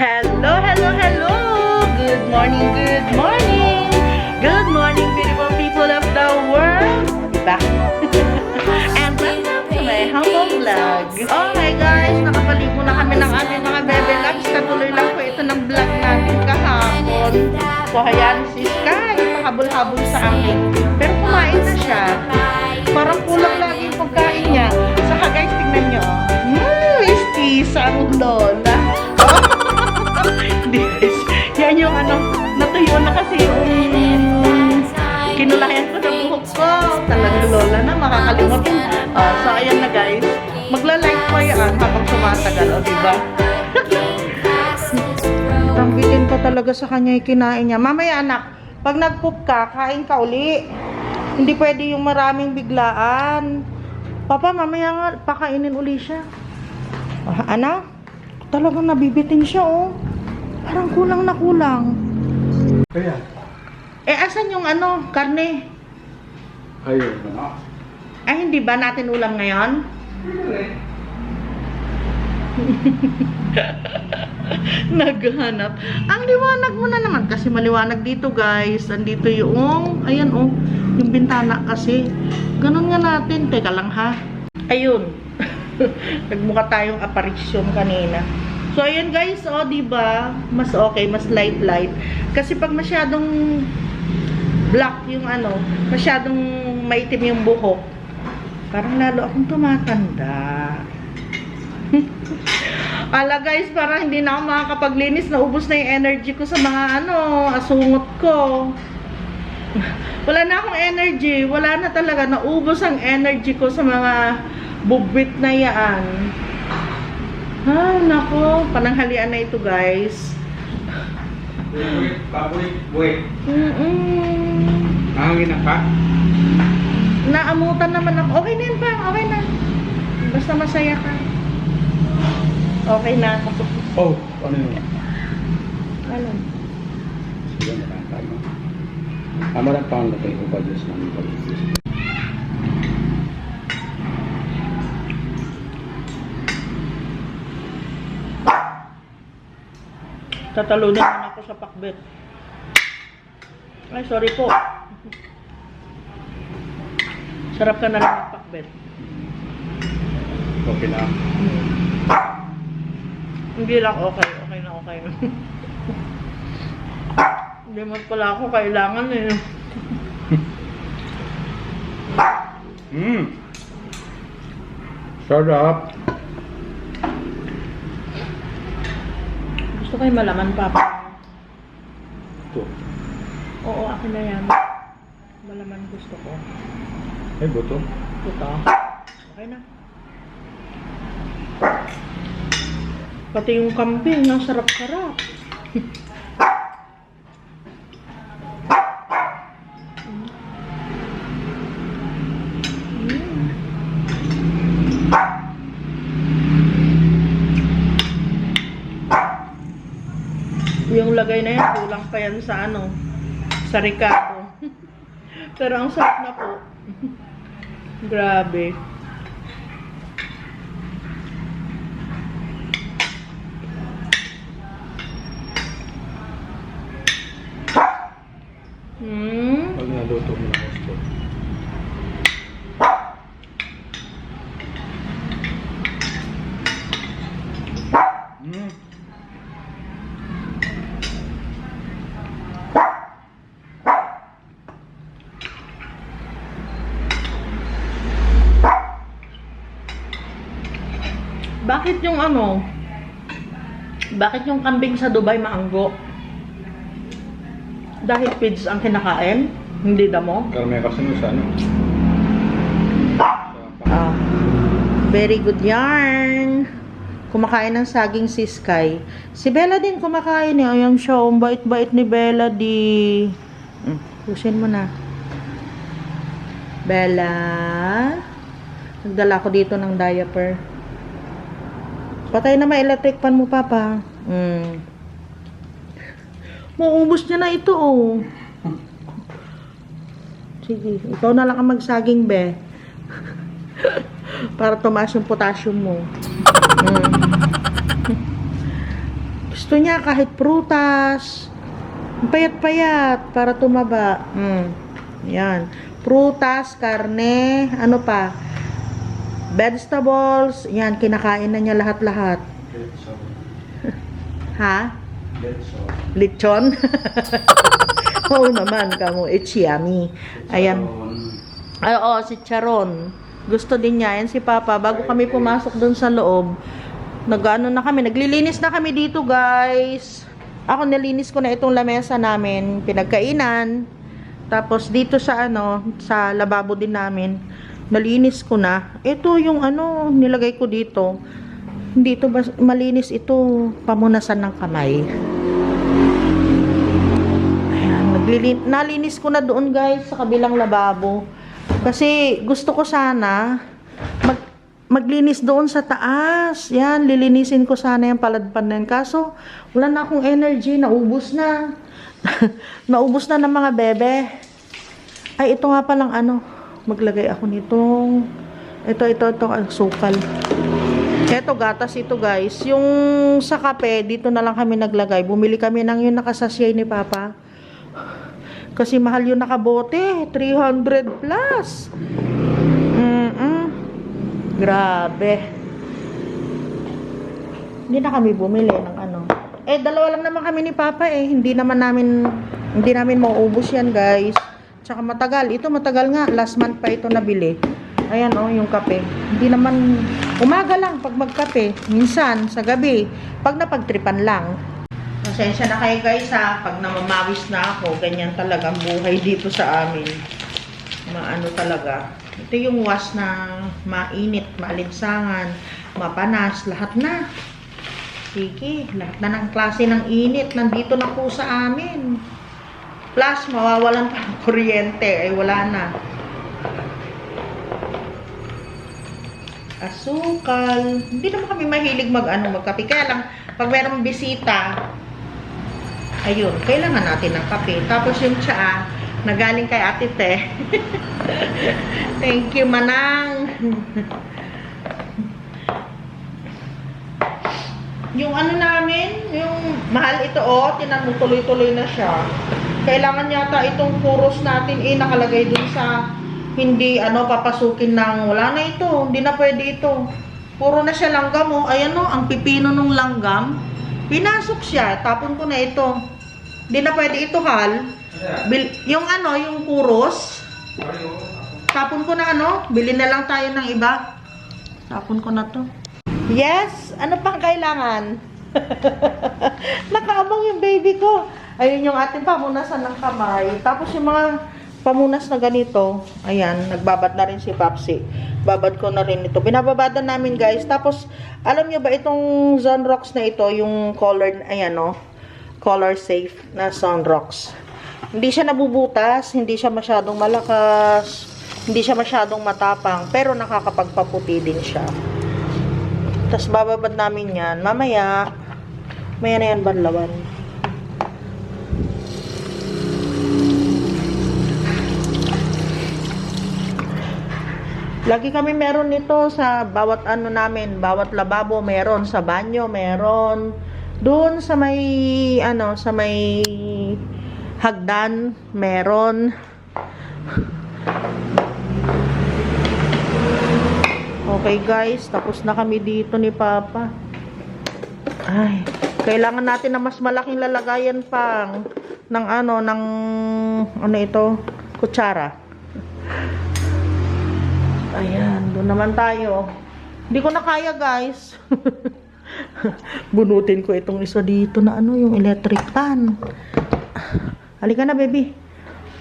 Hello, hello, hello! Good morning, good morning! Good morning, beautiful people of the world! Diba? And welcome to my humble vlog. Okay guys, nakapaligo na kami ng aming mga bebe loves. Katuloy lang po ito ng vlog natin kahapon. So, ayan, si Sky, pahabol-habol sa akin. Pero kumain na siya. Parang kulang lagi yung pagkain niya. Saka guys, tingnan nyo. Mmm, misti sa ang lola. Guys. Yan yung ano, natuyo na kasi yung kinulayan ko sa buhok ko. Talagang lola na, makakalimutin. Ah, so, ayan na guys. Magla-like ko yan habang tumatagal, o diba? Tanggitin ko talaga sa kanya yung kinain niya. Mamaya anak, pag nag-poop ka, kain ka uli. Hindi pwede yung maraming biglaan. Papa, mamaya nga, pakainin uli siya. Ah, anak, talagang nabibitin siya, oh. Parang kulang na kulang. Kaya, Eh, asan yung ano, karne? ayun na. Ay, hindi ba natin ulam ngayon? Naghanap. Ang liwanag mo na naman kasi maliwanag dito guys. Andito yung, ayan oh, yung bintana kasi. Ganun nga natin. Teka lang ha. Ayun. Nagmukha tayong apparition kanina. So ayan guys, oh, 'di ba? Mas okay, mas light light. Kasi pag masyadong black yung ano, masyadong maitim yung buhok, parang lalo akong tumatanda. Ala guys, parang hindi na ako makakapaglinis. Naubos na yung energy ko sa mga ano, asungot ko. Wala na akong energy. Wala na talaga. Naubos ang energy ko sa mga bubwit na yan. Ah, nako. Pananghalian na ito guys. Pabulit, buwit. Mm-mm. Nangangin na ka? Naamutan naman ako. Okay na yun pa. Okay na. Basta masaya ka. Okay na. Oh, ano yun? Ano? Sige na lang tayo. Tama lang paano na kayo ba Diyos namin pag-ibig? Tatalunan naman ako sa pakbet. Ay, sorry po. Sarap ka na lang magpakbet. Okay na. Hmm. Hindi lang okay. Okay na okay na. Hindi mo pala ako kailangan eh. Mmm. Sarap. Gusto ko yung malaman, Papa. Ito. Oo, akin na yan. Malaman gusto ko. Ay, buto. Ito. Okay na. Pati yung kambing, ang sarap-sarap. Mm. Yung lagay na yan, kulang pa yan sa ano, sa Ricardo. Pero ang sarap na po. Grabe. Hmm. Pag naluto mo na gusto. Mmm. Bakit yung ano? Bakit yung kambing sa Dubai maanggo? Dahil pids ang kinakain? Hindi damo? Karamihan kasi sa ano. Ah. Very good yarn. Kumakain ng saging si Sky. Si Bella din kumakain eh. Ayan siya. Ang bait-bait ni Bella di. Mm, pusin mo na. Bella. Nagdala ko dito ng diaper. Patay na may electric fan mo, Papa. Mm. Mauubos niya na ito, oh. Sige, ikaw na lang ang magsaging, be. Para tumaas yung potassium mo. Mm. Gusto niya kahit prutas. Payat-payat para tumaba. Mm. Yan. Prutas, karne, ano pa? Vegetables. Yan, kinakain na niya lahat-lahat. Ha? Lechon? Oo naman, kamo. It's yummy. Ayan. Ay, oo, si Charon. Gusto din niya. Yan si Papa. Bago kami pumasok dun sa loob, nag-ano na kami. Naglilinis na kami dito, guys. Ako, nalinis ko na itong lamesa namin. Pinagkainan. Tapos, dito sa ano, sa lababo din namin, nalinis ko na. Ito yung ano, nilagay ko dito. Hindi ito bas- malinis ito. Pamunasan ng kamay. Ayan, nalinis ko na doon guys sa kabilang lababo. Kasi gusto ko sana mag maglinis doon sa taas. Yan, lilinisin ko sana yung paladpan na yan. Kaso, wala na akong energy. Naubos na. Naubos na ng mga bebe. Ay, ito nga palang ano. Maglagay ako nitong... Ito, ito, ito. Ang sukal. Ito, gatas ito guys. Yung sa kape, dito na lang kami naglagay. Bumili kami ng yung nakasasyay ni Papa. Kasi mahal yung nakabote. 300 plus. Mm-mm. Grabe. Hindi na kami bumili ng ano. Eh, dalawa lang naman kami ni Papa eh. Hindi naman namin, hindi namin mauubos yan guys. Tsaka matagal. Ito matagal nga. Last month pa ito nabili. Ayan oh, yung kape. Hindi naman, umaga lang pag magkape. Minsan, sa gabi. Pag napagtripan lang. Pasensya na kayo guys ha. Pag namamawis na ako, ganyan talaga ang buhay dito sa amin. Maano talaga. Ito yung was na mainit, maalinsangan, mapanas, lahat na. Sige, lahat na ng klase ng init. Nandito na po sa amin. Plus, mawawalan pa ng kuryente. Ay, wala na. Asukal. Hindi naman kami mahilig mag, ano, magkape. Kaya lang, pag mayroong bisita, ayun, kailangan natin ng kape. Tapos yung tsaa, na galing kay Ate Te. Thank you, Manang. yung ano namin, yung mahal ito, oh, tinan mo, tuloy-tuloy na siya. Kailangan yata itong puros natin, eh, nakalagay dun sa hindi, ano, papasukin ng, wala na ito, hindi na pwede ito. Puro na siya langgam, oh. Ayan, oh, ang pipino ng langgam. Pinasok siya, tapon ko na ito. Hindi na pwede ito, hal. Bil yung ano, yung puros, tapon ko na ano, bili na lang tayo ng iba. Tapon ko na to. Yes, ano pang kailangan? Nakaabang yung baby ko. Ayun yung ating pamunasan ng kamay. Tapos yung mga pamunas na ganito, ayan, nagbabad na rin si Papsi. Babad ko na rin ito. Binababadan namin guys. Tapos, alam niyo ba itong Zonrox na ito, yung color, ayan o, color safe na Sunrox. Hindi siya nabubutas, hindi siya masyadong malakas, hindi siya masyadong matapang, pero nakakapagpaputi din siya. Tapos bababad namin yan. Mamaya, maya na yan banlawan. Lagi kami meron nito sa bawat ano namin, bawat lababo meron, sa banyo meron. Doon sa may ano, sa may hagdan meron. Okay guys, tapos na kami dito ni Papa. Ay, kailangan natin na mas malaking lalagayan pang ng ano, ng ano ito, kutsara. Ayan, doon naman tayo. Hindi ko na kaya guys. Bunutin ko itong isa dito na ano, yung electric pan. Halika na baby.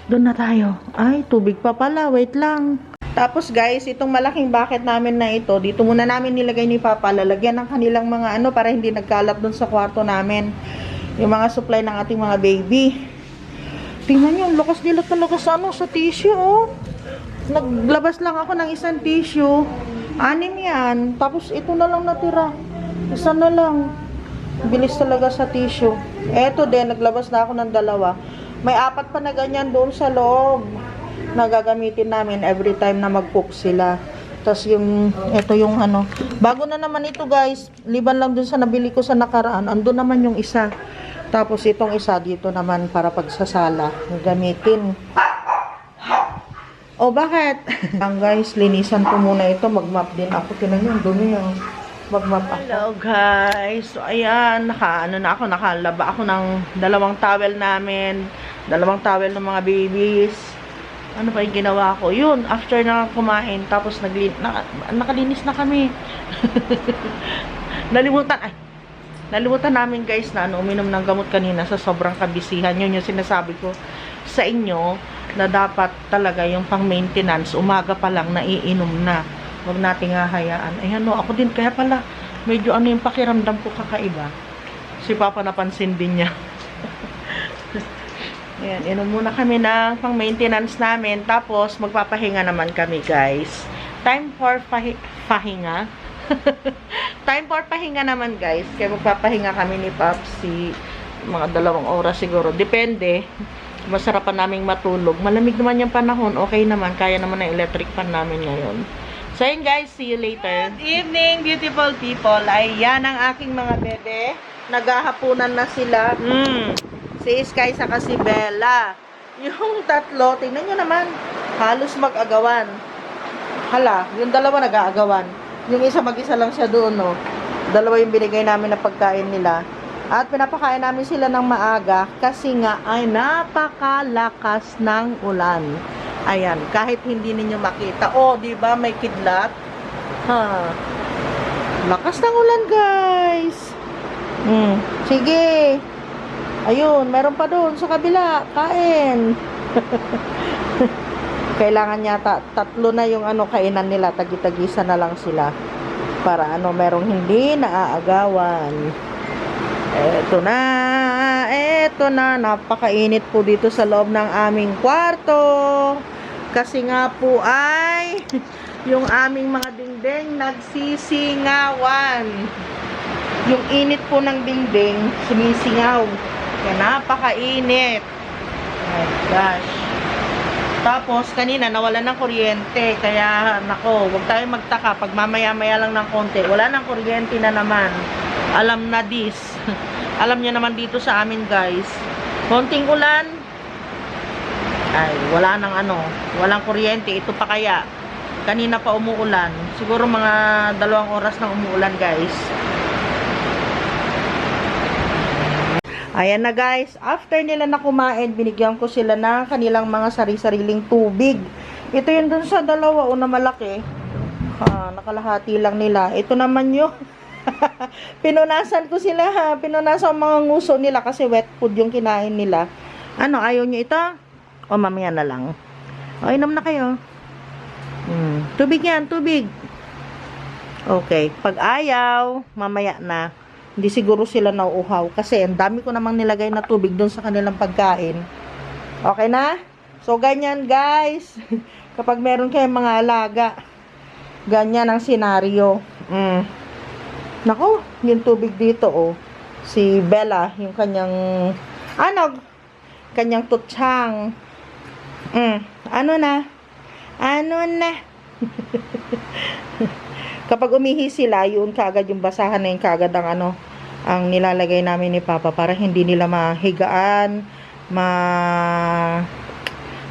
Doon na tayo. Ay, tubig pa pala. Wait lang. Tapos guys, itong malaking bucket namin na ito, dito muna namin nilagay ni Papa, lalagyan ng kanilang mga ano para hindi nagkalat doon sa kwarto namin. Yung mga supply ng ating mga baby. Tingnan nyo, lakas nila talaga sa ano, sa tissue, oh. Naglabas lang ako ng isang tissue. Anim yan. Tapos ito na lang natira. Isa na lang. Bilis talaga sa tissue. Eto din, naglabas na ako ng dalawa. May apat pa na ganyan doon sa loob na gagamitin namin every time na mag-poop sila. Tapos yung, ito yung ano. Bago na naman ito guys. Liban lang dun sa nabili ko sa nakaraan. Ando naman yung isa. Tapos itong isa dito naman para pagsasala. Gamitin. O bakit? Ang guys, linisan ko muna ito. Mag-map din ako. Tinan nyo, ang dumi yung mag-map ako. Hello guys. So ayan, naka, ano na ako, nakalaba ako ng dalawang towel namin. Dalawang towel ng mga babies. Ano pa yung ginawa ko? Yun, after na kumain, tapos nagli, na, nakalinis na kami. nalimutan, ay, nalimutan namin guys na ano, uminom ng gamot kanina sa sobrang kabisihan. Yun yung sinasabi ko sa inyo na dapat talaga yung pang maintenance, umaga pa lang naiinom na. Huwag nating hahayaan. Ayan no, ako din kaya pala medyo ano yung pakiramdam ko kakaiba. Si Papa napansin din niya. Ayan, inom muna kami ng pang maintenance namin. Tapos, magpapahinga naman kami, guys. Time for pahi- pahinga. Time for pahinga naman, guys. Kaya magpapahinga kami ni Papsi. Mga dalawang oras siguro. Depende. Masarapan naming matulog. Malamig naman yung panahon. Okay naman. Kaya naman ang electric fan namin ngayon. So, yun guys. See you later. Good evening, beautiful people. Ayan ang aking mga bebe. Naghahapunan na sila. Mm. Si Sky saka si Bella. Yung tatlo, tingnan nyo naman. Halos mag-agawan. Hala, yung dalawa nag-aagawan. Yung isa mag-isa lang siya doon, no. Dalawa yung binigay namin na pagkain nila. At pinapakain namin sila ng maaga kasi nga ay napakalakas ng ulan. Ayan, kahit hindi ninyo makita. Oh, di ba may kidlat? Ha. Lakas ng ulan, guys. Hmm. Sige. Ayun, meron pa doon sa kabila. Kain. Kailangan yata tatlo na yung ano kainan nila. Tagi-tagisa na lang sila. Para ano, merong hindi naaagawan. Eto na, eto na, napakainit po dito sa loob ng aming kwarto. Kasi nga po ay yung aming mga dingding nagsisingawan. Yung init po ng dingding, sumisingaw. Kaya napakainit. Oh gosh. Tapos, kanina, nawalan ng kuryente. Kaya, nako, huwag tayong magtaka. Pag mamaya-maya lang ng konti, wala ng kuryente na naman. Alam na this. Alam nyo naman dito sa amin, guys. Konting ulan, ay, wala nang ano, walang kuryente. Ito pa kaya. Kanina pa umuulan. Siguro mga dalawang oras nang umuulan, guys. Ayan na guys, after nila na kumain, binigyan ko sila ng kanilang mga sari-sariling tubig. Ito yun dun sa dalawa o na malaki. Ha, nakalahati lang nila. Ito naman yung pinunasan ko sila ha. Pinunasan ang mga nguso nila kasi wet food yung kinain nila. Ano, ayaw nyo ito? O mamaya na lang. O, inom na kayo. Hmm. Tubig yan, tubig. Okay. Pag ayaw, mamaya na. Hindi siguro sila nauuhaw. Kasi ang dami ko namang nilagay na tubig doon sa kanilang pagkain. Okay na? So, ganyan guys. Kapag meron kayong mga alaga, ganyan ang senaryo. Mm. Nako, yung tubig dito, oh. Si Bella, yung kanyang, ano, kanyang tutsang. Mm. Ano na? Ano na? Kapag umihi sila, yun kaagad yung basahan na yung kaagad ang ano, ang nilalagay namin ni Papa para hindi nila mahigaan, ma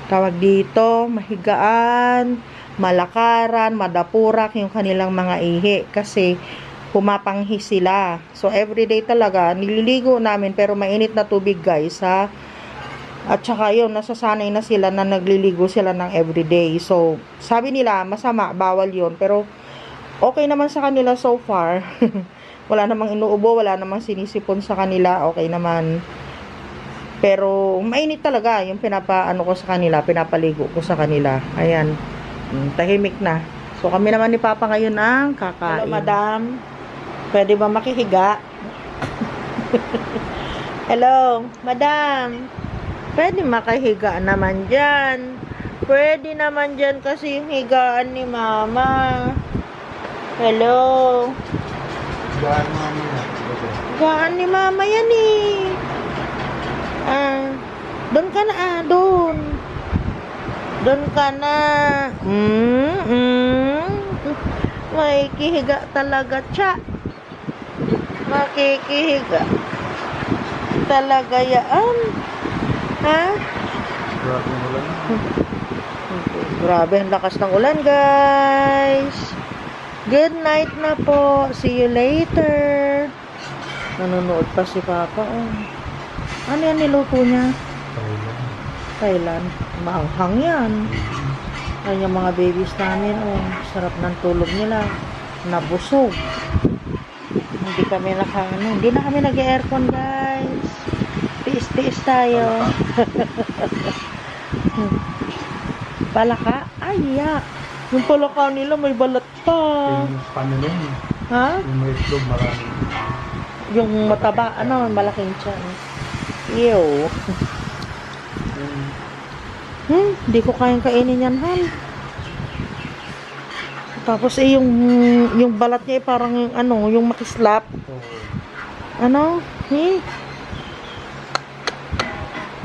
tawag dito, mahigaan, malakaran, madapurak yung kanilang mga ihi kasi pumapanghi sila. So everyday talaga nililigo namin pero mainit na tubig guys ha. At saka yun, nasasanay na sila na nagliligo sila ng everyday. So, sabi nila, masama, bawal yun. Pero, okay naman sa kanila so far. wala namang inuubo, wala namang sinisipon sa kanila, okay naman. Pero mainit talaga yung pinapaano ko sa kanila, pinapaligo ko sa kanila. Ayan. Mm, tahimik na. So kami naman ni Papa ngayon ang kakain. Hello, madam. Pwede ba makihiga? Hello, madam. Pwede makahiga naman dyan. Pwede naman dyan kasi yung higaan ni mama. Hello. Gaan ni mama yan eh. Ah, doon ka na ah, doon. Doon ka na. Mm, mm, Makikihiga talaga, cha. Makikihiga. Talaga yaan. Ha? Grabe, ang lakas ng ulan, guys. Good night na po. See you later. Nanonood pa si Papa. Oh. Ano yan niluto niya? Thailand. Maanghang yan. Ay, yung mga babies namin, oh, sarap ng tulog nila. Nabusog. Hindi kami naka, ano, hindi na kami nag-aircon, guys. Tiis-tiis tayo. Palaka? Ay, yak. Yung palaka nila may balat pa. Yung yun? Ha? Yung may itlog marami. Yung mataba, ano, malaking tiyan. Ew. Hmm, di ko kayang kainin yan, Han. Tapos eh, yung, yung balat niya eh, parang yung, ano, yung makislap. Ano? Eh?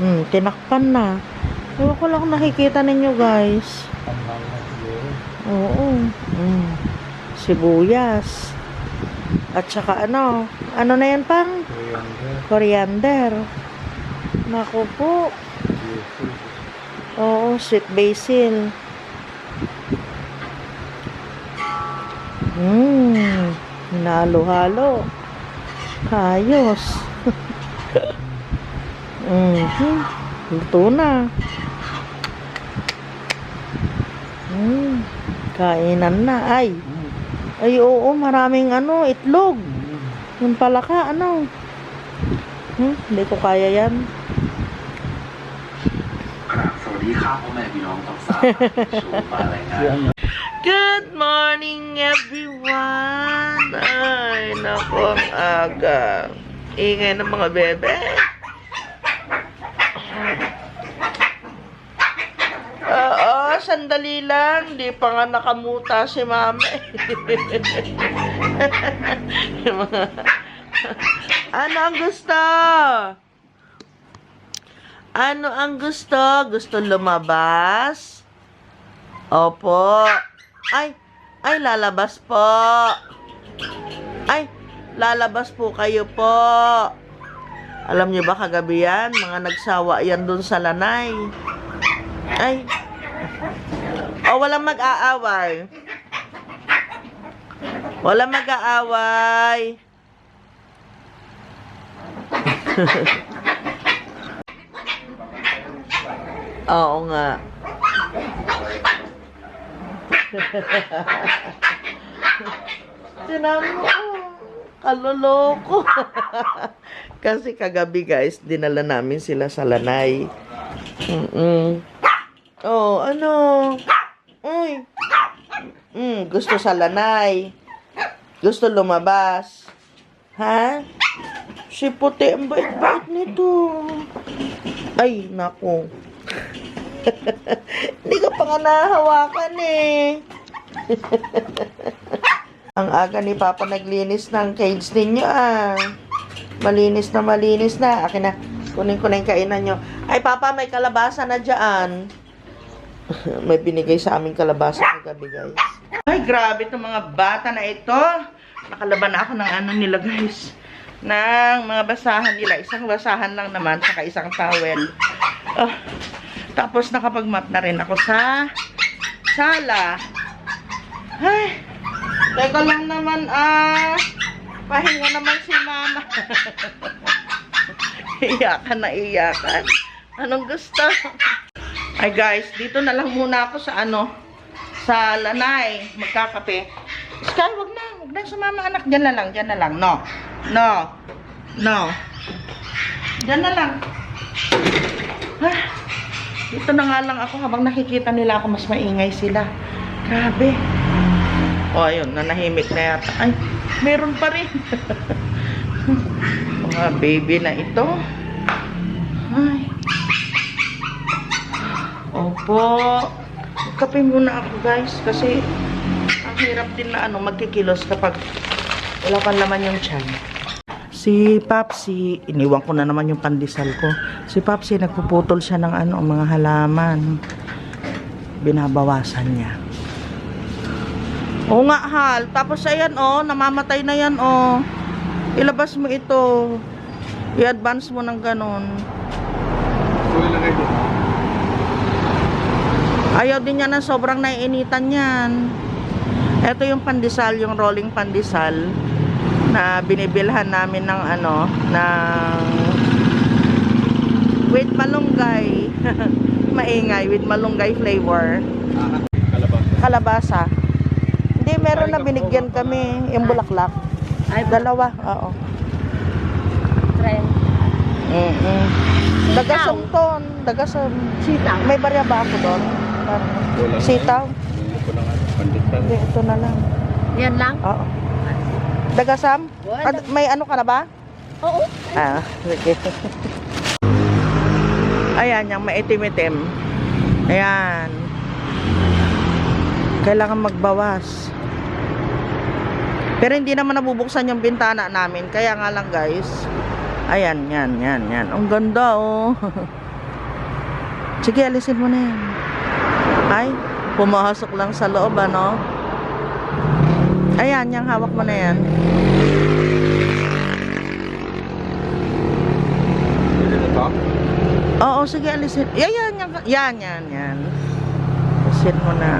Hmm, tinakpan na. Ewan ko lang nakikita ninyo, guys. siguro. Oo. Mm. Sibuyas. At saka ano? Ano na yan pang? Coriander. Coriander. Naku po. Oo, sweet basil. Mmm. Hinalo-halo. Ayos. Mhm. Luto na. Mm, kainan na, ay. Mm. Ay, oo, maraming ano, itlog. Mm. Yung palaka, ano. Hmm, hindi ko kaya yan. ครับสวัสดีครับพ่อแม่พี่น้องทั้งสามชูมารายงาน Good morning, everyone! Ay, naku, ang aga. Ingay ng mga bebe. Sandali lang. Di pa nga nakamuta si mga- ano ang gusto? Ano ang gusto? Gusto lumabas? Opo. Ay, ay lalabas po. Ay, lalabas po kayo po. Alam niyo ba kagabi yan? Mga nagsawa yan dun sa lanay. Ay. O, walang mag-aaway. Walang mag-aaway. Oo nga. Sinabi mo, kaloloko. Kasi kagabi guys, dinala namin sila sa lanay. Mm-mm. Oh, ano? Uy. Mm, gusto sa lanay. Gusto lumabas. Ha? Si puti, ang bait-bait nito. Ay, naku. Hindi ka pa nga nahawakan eh. Ang aga ni Papa naglinis ng cage ninyo ah. Malinis na malinis na. Akin na. Kunin ko na yung kainan nyo. Ay Papa, may kalabasa na dyan. may binigay sa aming kalabasa kagabi guys. Ay grabe itong mga bata na ito. Nakalaban na ako ng ano nila guys. Ng mga basahan nila. Isang basahan lang naman. Saka isang towel. Ah, tapos nakapag-map na rin ako sa sala. Ay, teka lang naman ah. Pahinga naman si mama. iyakan na iyakan. Anong gusto? Ay guys, dito na lang muna ako sa ano, sa lanay, magkakape. Sky, wag na, wag na sumama anak. Diyan na lang, diyan na lang. No, no, no. Diyan na lang. Ah, dito na nga lang ako habang nakikita nila ako mas maingay sila. Grabe. O, oh, ayun, nanahimik na yata. Ay, meron pa rin. Mga baby na ito. Ay. Opo. Kape muna ako guys kasi ang hirap din na ano magkikilos kapag wala pang laman yung tiyan. Si Papsi, iniwan ko na naman yung pandesal ko. Si Papsi, nagpuputol siya ng ano, mga halaman. Binabawasan niya. Oo nga, Hal. Tapos ayan, oh, namamatay na yan, oh. Ilabas mo ito. I-advance mo ng ganon. So, ilagay ko. Ayaw din niya ng sobrang naiinitan yan. Ito yung pandesal, yung rolling pandesal na binibilhan namin ng ano, ng with malunggay. Maingay, with malunggay flavor. Ah, kalabas. Kalabasa. Hindi, meron na binigyan kami yung bulaklak. Ay, Dalawa, oo. Trend. Mm-mm. Dagasam ton, dagasam. Sitaw. May barya ba ako doon? Parang Wala. Sitaw? Hindi ko. Pandesal. Hindi, ito na lang. Yan lang? Oo. Dagasam? Ah, may ano ka na ba? Oo. Ah, sige. Ayan, yung maitim-itim. Ayan. Kailangan magbawas. Pero hindi naman nabubuksan yung bintana namin. Kaya nga lang guys. Ayan, yan, yan, yan. Ang ganda oh. Sige, alisin mo na yan. Ay, pumasok lang sa loob ano. Ayan, yung hawak mo na yan. Oo, sige, alisin. Yan, yan, yan, yan, yan. Alisin mo na.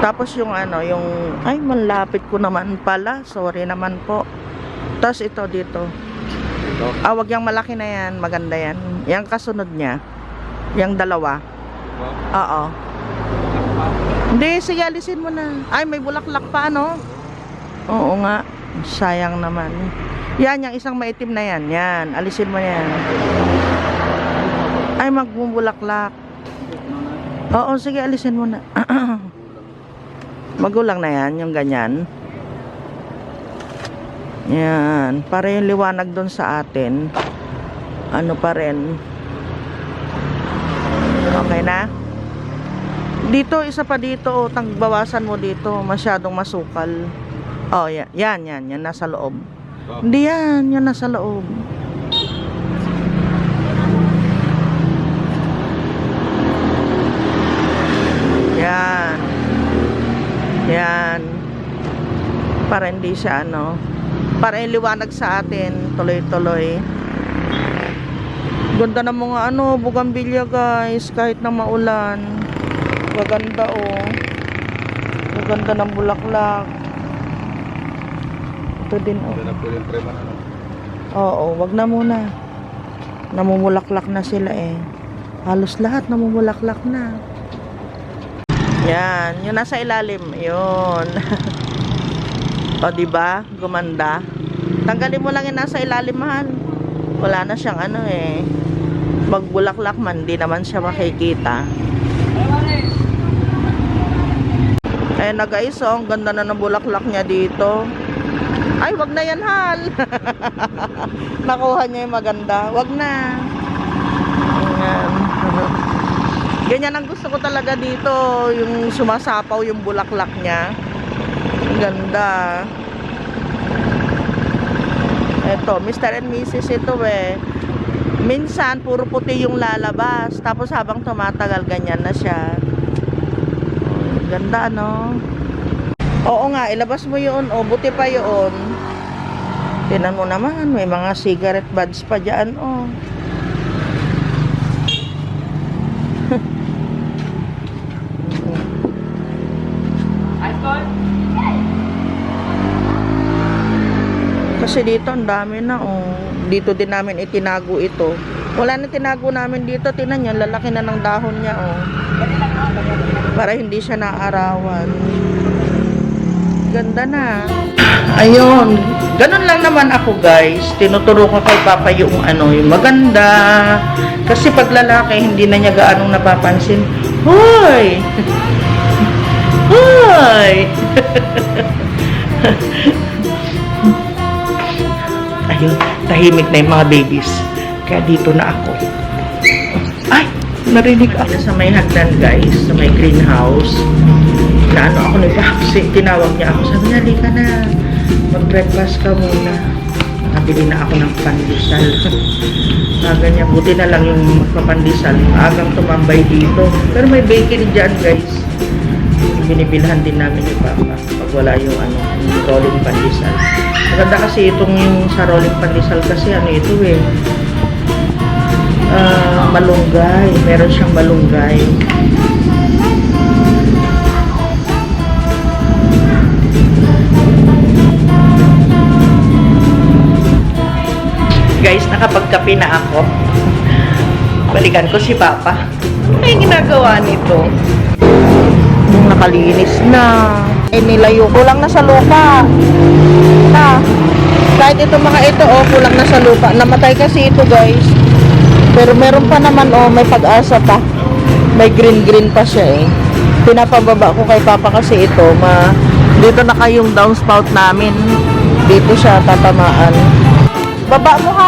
Tapos yung ano, yung, ay, malapit ko naman pala. Sorry naman po. Tapos ito dito. Ito. Ah, wag yung malaki na yan. Maganda yan. Yung kasunod niya. Yung dalawa. Ito. Oo. Hindi, sige, alisin mo na. Ay, may bulaklak pa, ano? Oo nga. Sayang naman. Yan, yung isang maitim na yan. Yan, alisin mo yan. Ay, magbubulaklak. Oo, sige, alisin mo na. Magulang na yan, yung ganyan. Yan, para yung liwanag doon sa atin. Ano pa rin. Okay na? Dito, isa pa dito, oh, tangbawasan mo dito. Masyadong masukal. Oh, yan, yan, yan, yan, nasa loob. Ito. Hindi yan, yan nasa loob. Yan. Yan. Para hindi siya ano, para iliwanag sa atin, tuloy-tuloy. Ganda ng mga ano, bugambilya guys, kahit na maulan. Maganda oh. Maganda ng bulaklak. Ito din oh. Ano? Oo, wag na muna. Namumulaklak na sila eh. Halos lahat namumulaklak na. Yan, yung nasa ilalim, yun. o, di ba? Gumanda. Tanggalin mo lang yung nasa ilalim, mahal. Wala na siyang ano eh. Magbulaklak man, di naman siya makikita. Ayan na guys, oh, ang ganda na ng bulaklak niya dito. Ay, wag na yan, Hal. Nakuha niya yung maganda. Wag na. Ayan. Ganyan ang gusto ko talaga dito. Yung sumasapaw yung bulaklak niya. Ganda. Ito, Mr. and Mrs. ito eh. Minsan, puro puti yung lalabas. Tapos habang tumatagal, ganyan na siya. Ganda, no? Oo nga, ilabas mo yun. O, buti pa yun. Tinan mo naman, may mga cigarette buds pa dyan, oh. Kasi dito ang dami na oh. Dito din namin itinago ito. Wala na tinago namin dito. Tinan nyo, lalaki na ng dahon niya oh. Para hindi siya naarawan. Ganda na. Ayun. Ganun lang naman ako guys. Tinuturo ko kay Papa yung ano, yung maganda. Kasi pag lalaki, hindi na niya gaanong napapansin. Hoy! Hoy! Ayun, tahimik na yung mga babies. Kaya dito na ako. Ay, narinig ako sa may hagdan guys, sa may greenhouse. Na ano ako ni Paxi, tinawag niya ako. Sabi niya, halika na, mag-breakfast ka muna. Nakabili na ako ng pandesal. Aga niya, buti na lang yung magpapandesal. Agang tumambay dito. Pero may bakery dyan guys. binibilhan din namin ni Papa pag wala yung ano, yung rolling pandesal. Maganda kasi itong yung sa rolling pandesal kasi ano ito eh, ah, malunggay. Meron siyang malunggay. Guys, nakapagkape na ako. Balikan ko si Papa. Ano yung ginagawa nito? Yung nakalinis na. Ay, nilayo. Kulang na sa lupa. Na. Kahit ito mga ito, oh, kulang na sa lupa. Namatay kasi ito, guys. Pero meron pa naman, oh, may pag-asa pa. May green-green pa siya, eh. Pinapababa ko kay Papa kasi ito, ma... Dito na kayong downspout namin. Dito siya tatamaan. Baba mo, Hal.